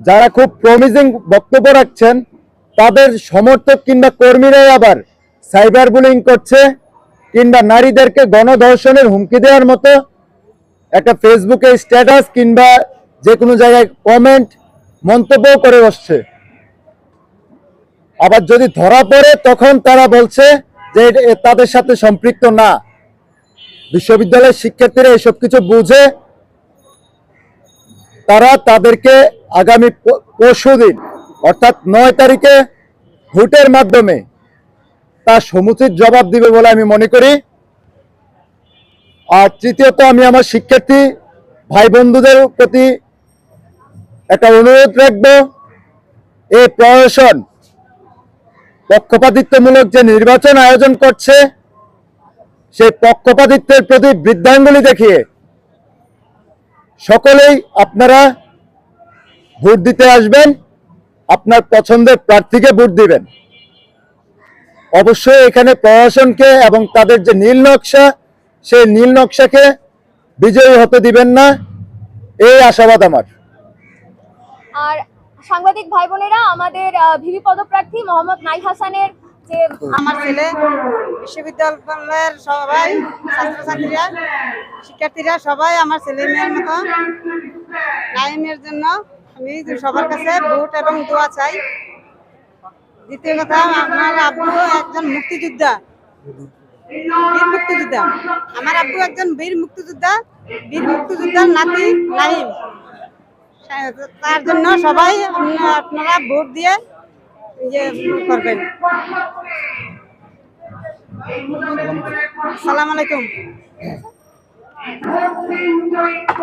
যারা খুব প্রমিজিং বক্তব্য রাখছেন, তাদের সমর্থক কিংবা কর্মীরাই আবার সাইবার বুলিং করছে কিংবা নারীদেরকে গণধর্ষণের হুমকি দেওয়ার মতো একটা ফেসবুকে স্ট্যাটাস কিংবা যে কোনো জায়গায় কমেন্ট মন্তব্য করে বসছে। আবার যদি ধরা পড়ে, তখন তারা বলছে যে তাদের সাথে সম্পৃক্ত না। বিশ্ববিদ্যালয়ের শিক্ষার্থীরা এসব কিছু বুঝে তারা তাদেরকে আগামী পরশু দিন, অর্থাৎ নয় তারিখে ভোটের মাধ্যমে তার সমুচিত জবাব দিবে বলে আমি মনে করি। আর তৃতীয়ত আমি আমার শিক্ষার্থী ভাই বন্ধুদের প্রতি একটা অনুরোধ রাখব, এই প্রশাসন পক্ষপাতিত্বমূলক যে নির্বাচন আয়োজন করছে সেই পক্ষপাতিত্বের প্রতি বৃদ্ধাঙ্গুলি দেখিয়ে সকলেই আপনারা ভোট দিতে আসবেন আপনার পছন্দের প্রার্থীকে ভোট দিবেন। অবশ্যই এখানে প্রশাসনকে এবং তাদের যে নীল নকশা সেই নীল নকশাকে বিজয়ী হতে দিবেন না এই আশাবাদ আমার। আর সাংবাদিক ভাই বোনেরা আমাদের ভিভি পদপ্রার্থী মোহাম্মদ নাই হাসানের যে আমার ছেলে বিশ্ববিদ্যালয়ের সবাই ছাত্রছাত্রীরা শিক্ষার্থীরা, সবাই আমার ছেলে মেয়ের মতো নাইমের জন্য আমি সবার কাছে ভোট এবং দোয়া চাই। দ্বিতীয় কথা, আমার আব্বু একজন মুক্তিযোদ্ধা, বীর মুক্তিযোদ্ধা। আমার আব্বু একজন বীর মুক্তিযোদ্ধা, বীর মুক্তিযোদ্ধার নাতি নাহিম। তার জন্য সবাই আপনারা ভোট দিয়ে ইয়ে করবেন। সালাম আলাইকুম। Happy Rainbow!